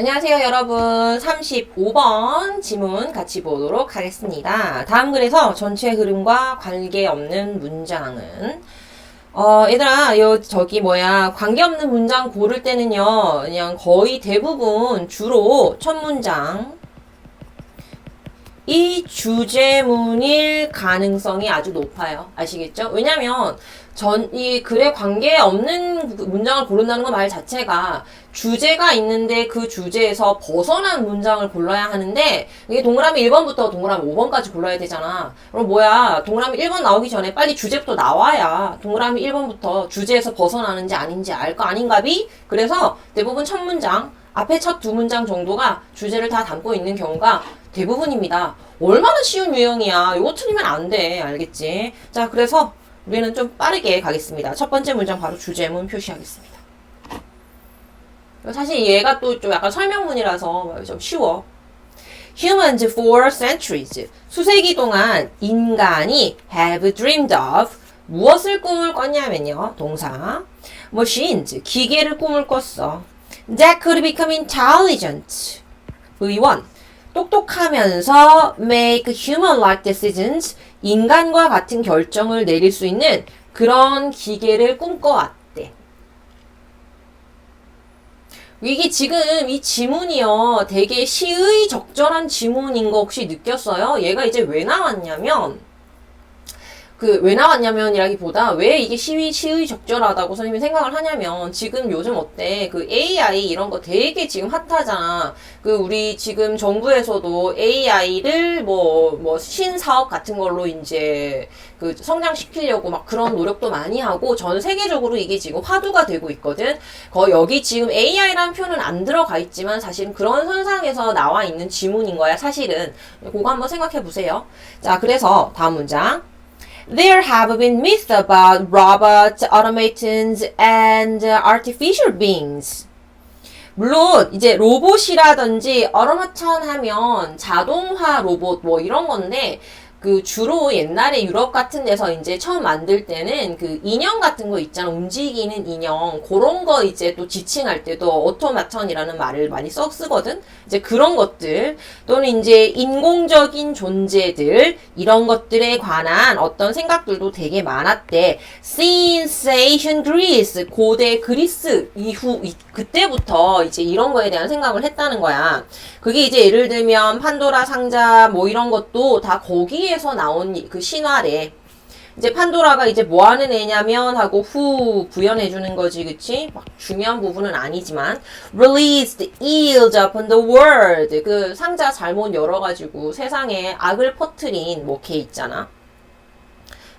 안녕하세요 여러분. 35번 지문 같이 보도록 하겠습니다. 다음 글에서 전체 흐름과 관계없는 문장은 어 얘들아 요 저기 뭐야. 관계없는 문장 고를 때는요 그냥 거의 대부분 주로 첫 문장 이 주제문일 가능성이 아주 높아요. 아시겠죠? 왜냐면 전 이 글에 관계 없는 문장을 고른다는 것말 자체가 주제가 있는데 그 주제에서 벗어난 문장을 골라야 하는데 이게 동그라미 1번부터 동그라미 5번까지 골라야 되잖아. 그럼 뭐야? 동그라미 1번 나오기 전에 빨리 주제부터 나와야 동그라미 1번부터 주제에서 벗어나는지 아닌지 알 거 아닌가비? 그래서 대부분 첫 문장 앞에 첫 두 문장 정도가 주제를 다 담고 있는 경우가 대부분입니다. 얼마나 쉬운 유형이야. 이거 틀리면 안 돼. 알겠지? 자, 그래서 우리는 좀 빠르게 가겠습니다. 첫 번째 문장 바로 주제문 표시하겠습니다. 사실 얘가 또 좀 약간 설명문이라서 좀 쉬워. Humans for centuries. 수세기 동안 인간이 have dreamed of 무엇을 꿈을 꿨냐면요. 동사. machines. 기계를 꿈을 꿨어. That could become intelligent. 의원. 똑똑하면서 make human-like decisions, 인간과 같은 결정을 내릴 수 있는 그런 기계를 꿈꿔왔대. 이게 지금 이 지문이요, 되게 시의 적절한 지문인 거 혹시 느꼈어요? 얘가 이제 왜 나왔냐면, 그 왜 나왔냐면이라기보다 왜 이게 시의 시의 적절하다고 선생님이 생각을 하냐면 지금 요즘 어때? 그 AI 이런 거 되게 지금 핫하잖아. 그 우리 지금 정부에서도 AI를 뭐 뭐 신사업 같은 걸로 이제 그 성장시키려고 막 그런 노력도 많이 하고 전 세계적으로 이게 지금 화두가 되고 있거든. 거 여기 지금 AI라는 표현은 안 들어가 있지만 사실은 그런 선상에서 나와 있는 지문인 거야 사실은. 그거 한번 생각해 보세요. 자 그래서 다음 문장 There have been myths about robots, automatons, and artificial beings. 물론 이제 로봇이라든지 어로마천 하면 자동화 로봇 뭐 이런 건데 그 주로 옛날에 유럽 같은 데서 이제 처음 만들 때는 그 인형 같은 거 있잖아. 움직이는 인형. 그런 거 이제 또 지칭할 때도 오토마턴이라는 말을 많이 써 쓰거든. 이제 그런 것들. 또는 이제 인공적인 존재들. 이런 것들에 관한 어떤 생각들도 되게 많았대. Since ancient Greece. 고대 그리스 이후 이, 그때부터 이제 이런 거에 대한 생각을 했다는 거야 그게 이제 예를 들면 판도라 상자 뭐 이런 것도 다 거기에서 나온 그 신화래. 이제 판도라가 이제 뭐 하는 애냐면 하고 후 부연해 주는 거지, 그치? 막 중요한 부분은 아니지만 released evil upon the world 그 상자 잘못 열어가지고 세상에 악을 퍼트린 뭐 걔 있잖아.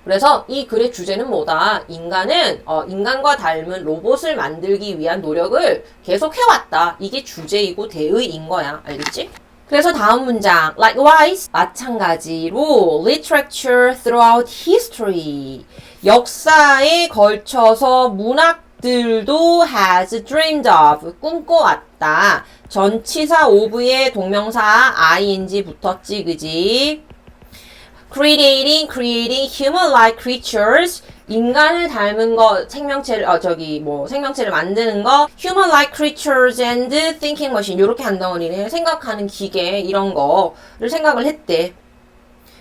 그래서 이 글의 주제는 뭐다? 인간은 어, 인간과 닮은 로봇을 만들기 위한 노력을 계속 해왔다. 이게 주제이고 대의인 거야. 알겠지? 그래서 다음 문장 likewise 마찬가지로 literature throughout history 역사에 걸쳐서 문학들도 has dreamed of 꿈꿔왔다. 전치사 of의 동명사 ing 붙었지 그지? Creating, creating human-like creatures. 인간을 닮은 거, 생명체를, 어, 저기, 뭐, 생명체를 만드는 거, human-like creatures and thinking machine. 요렇게 한 덩어리네. 생각하는 기계, 이런 거를 생각을 했대.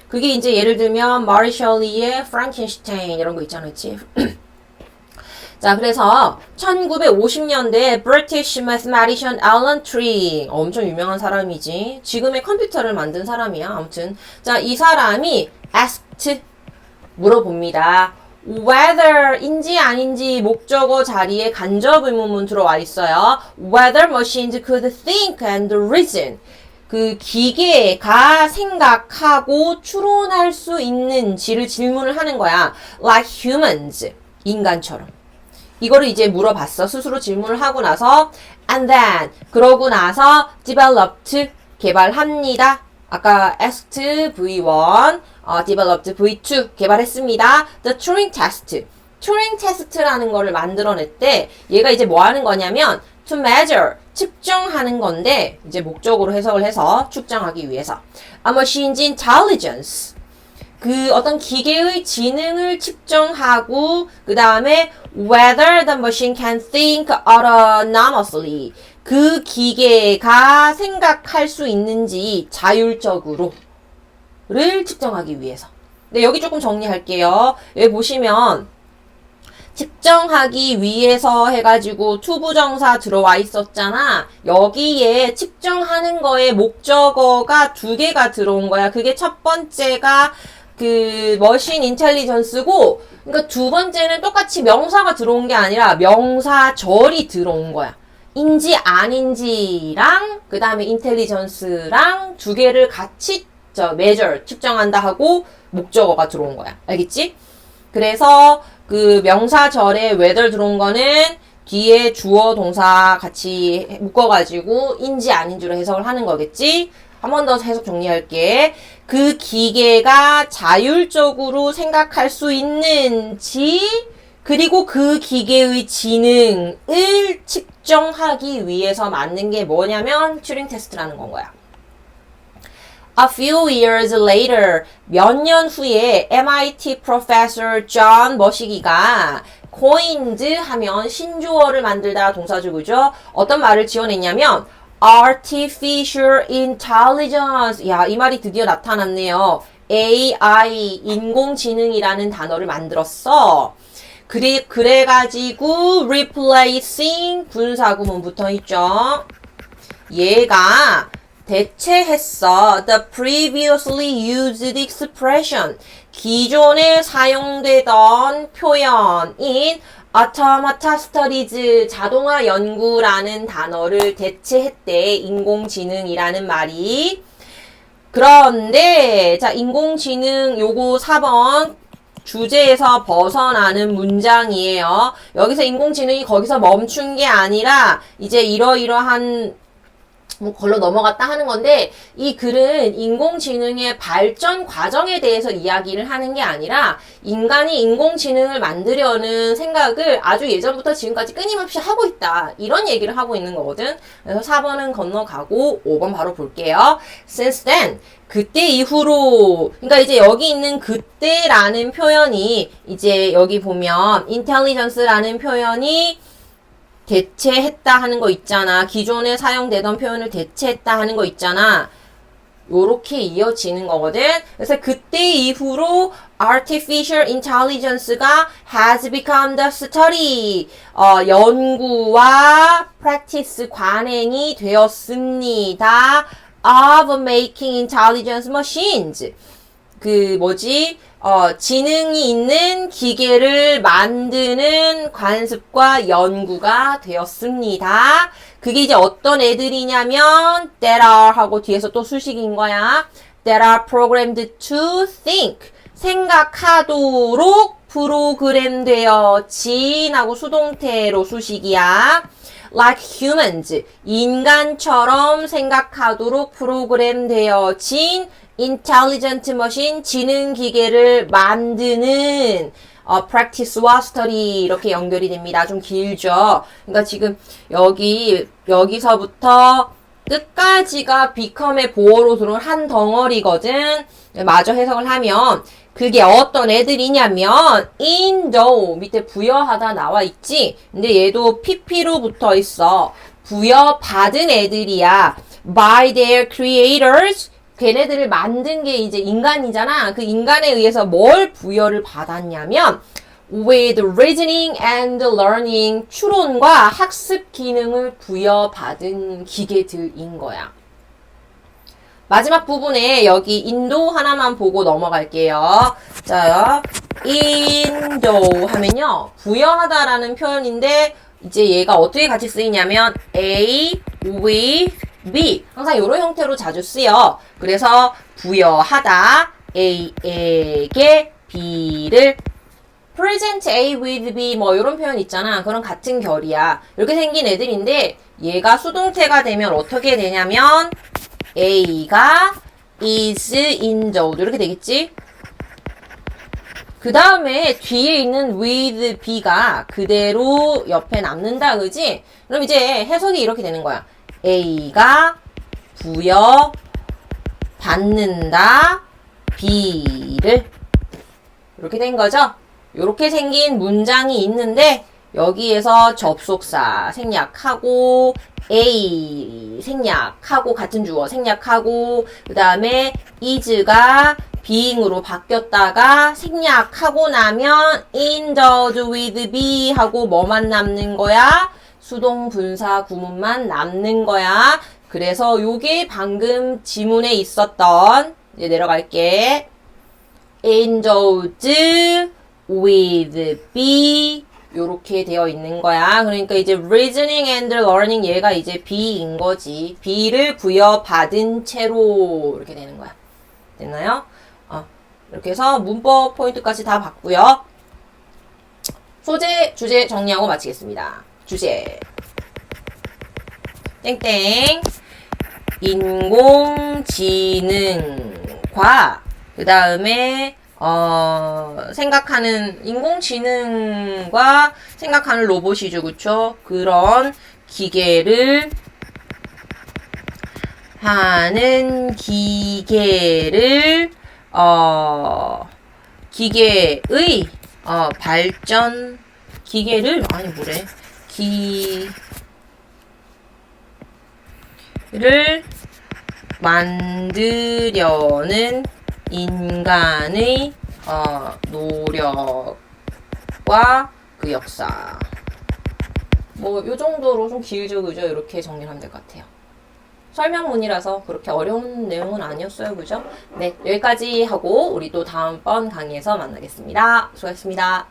그게 이제 예를 들면, 마리 셜리의 프랑켄슈타인, 이런 거 있잖아, 그치? 자, 그래서 1950년대 British mathematician Alan Turing 엄청 유명한 사람이지. 지금의 컴퓨터를 만든 사람이야. 아무튼 자, 이 사람이 asked 물어봅니다. whether인지 아닌지 목적어 자리에 간접 의문문 들어와 있어요. whether machines could think and reason. 그 기계가 생각하고 추론할 수 있는지를 질문을 하는 거야. like humans. 인간처럼. 이거를 이제 물어봤어. 스스로 질문을 하고 나서 and then 그러고 나서 developed 개발합니다. 아까 asked V1, 어, developed V2 개발했습니다. The Turing test. Turing test라는 거를 만들어냈대. 얘가 이제 뭐 하는 거냐면 to measure 측정하는 건데 이제 목적으로 해석을 해서 측정하기 위해서 a machine's intelligence 그 어떤 기계의 지능을 측정하고 그 다음에 whether the machine can think autonomously 그 기계가 생각할 수 있는지 자율적으로를 측정하기 위해서. 네, 여기 조금 정리할게요. 여기 보시면 측정하기 위해서 해가지고 투부정사 들어와 있었잖아. 여기에 측정하는 거에 목적어가 두 개가 들어온 거야. 그게 첫 번째가 그 머신 인텔리전스고 그러니까 두 번째는 똑같이 명사가 들어온 게 아니라 명사절이 들어온 거야. 인지 아닌지랑 그 다음에 인텔리전스랑 두 개를 같이 저 measure 측정한다 하고 목적어가 들어온 거야. 알겠지? 그래서 그 명사절에 whether 들어온 거는 뒤에 주어 동사 같이 묶어가지고 인지 아닌지로 해석을 하는 거겠지? 한 번 더 해석 정리할게. 그 기계가 자율적으로 생각할 수 있는지, 그리고 그 기계의 지능을 측정하기 위해서 만든 게 뭐냐면 튜링 테스트라는 건 거야. A few years later, 몇 년 후에 MIT professor John 머시기가 coined 하면 신조어를 만들다 동사주구죠. 어떤 말을 지어냈냐면 artificial intelligence. 야, 이 말이 드디어 나타났네요. AI, 인공지능이라는 단어를 만들었어. 그래, 그래가지고 replacing 분사구문 붙어 있죠. 얘가 대체했어. The previously used expression. 기존에 사용되던 표현인 automata studies, 자동화 연구라는 단어를 대체했대. 인공지능이라는 말이. 그런데, 자, 인공지능 요거 4번 주제에서 벗어나는 문장이에요. 여기서 인공지능이 거기서 멈춘 게 아니라 이제 이러이러한 뭐 걸로 넘어갔다 하는 건데 이 글은 인공지능의 발전 과정에 대해서 이야기를 하는 게 아니라 인간이 인공지능을 만들려는 생각을 아주 예전부터 지금까지 끊임없이 하고 있다. 이런 얘기를 하고 있는 거거든. 그래서 4번은 건너가고 5번 바로 볼게요. Since then 그때 이후로 그러니까 이제 여기 있는 그때라는 표현이 이제 여기 보면 intelligence라는 표현이 대체했다 하는 거 있잖아. 기존에 사용되던 표현을 대체했다 하는 거 있잖아. 요렇게 이어지는 거거든. 그래서 그때 이후로 artificial intelligence가 has become the study. 어, 연구와 practice 관행이 되었습니다. of making intelligence machines. 그 뭐지? 어, 지능이 있는 기계를 만드는 관습과 연구가 되었습니다. 그게 이제 어떤 애들이냐면 that are 하고 뒤에서 또 수식인 거야. that are programmed to think. 생각하도록 프로그램 되어 진 하고 수동태로 수식이야. like humans. 인간처럼 생각하도록 프로그램 되어진 intelligent machine, 지능 기계를 만드는 어, practice와 study 이렇게 연결이 됩니다. 좀 길죠. 그러니까 지금 여기 여기서부터 끝까지가 become의 보어로 들어온 한 덩어리거든. 마저 해석을 하면 그게 어떤 애들이냐면 in the 밑에 부여하다 나와 있지. 근데 얘도 pp로 붙어 있어. 부여받은 애들이야. by their creators 걔네들을 만든 게 이제 인간이잖아. 그 인간에 의해서 뭘 부여를 받았냐면 with reasoning and learning 추론과 학습 기능을 부여받은 기계들인 거야. 마지막 부분에 여기 인도 하나만 보고 넘어갈게요. 자, 인도 하면요. 부여하다라는 표현인데 이제 얘가 어떻게 같이 쓰이냐면 A with B 항상 이런 형태로 자주 쓰여. 그래서 부여하다 A에게 B를 present A with B 뭐 이런 표현 있잖아. 그런 같은 결이야. 이렇게 생긴 애들인데 얘가 수동태가 되면 어떻게 되냐면 A가 is in the 이렇게 되겠지? 그 다음에 뒤에 있는 with B가 그대로 옆에 남는다, 그지? 그럼 이제 해석이 이렇게 되는 거야. A가 부여 받는다 B를 이렇게 된 거죠. 이렇게 생긴 문장이 있는데 여기에서 접속사 생략하고 A 생략하고 같은 주어 생략하고 그 다음에 is가 being으로 바뀌었다가 생략하고 나면 indulge with be 하고 뭐만 남는 거야? 수동 분사 구문만 남는 거야. 그래서 요게 방금 지문에 있었던 이제 내려갈게. indulge with be 요렇게 되어 있는 거야. 그러니까 이제 reasoning and learning 얘가 이제 be인 거지. be를 부여받은 채로 이렇게 되는 거야. 됐나요? 어, 이렇게 해서 문법 포인트까지 다 봤고요. 소재, 주제 정리하고 마치겠습니다. 주제. 땡땡. 인공지능과 그 다음에 어, 생각하는 인공지능과 생각하는 로봇이죠, 그쵸? 그런 기계를 하는 기계를 어 기계의 어 발전 기계를 아니 뭐래 기를 만들려는 인간의 어, 노력과 그 역사. 뭐, 요 정도로 좀 길죠, 그죠? 이렇게 정리하면 될 것 같아요. 설명문이라서 그렇게 어려운 내용은 아니었어요, 그죠? 네, 여기까지 하고 우리 또 다음번 강의에서 만나겠습니다. 수고하셨습니다.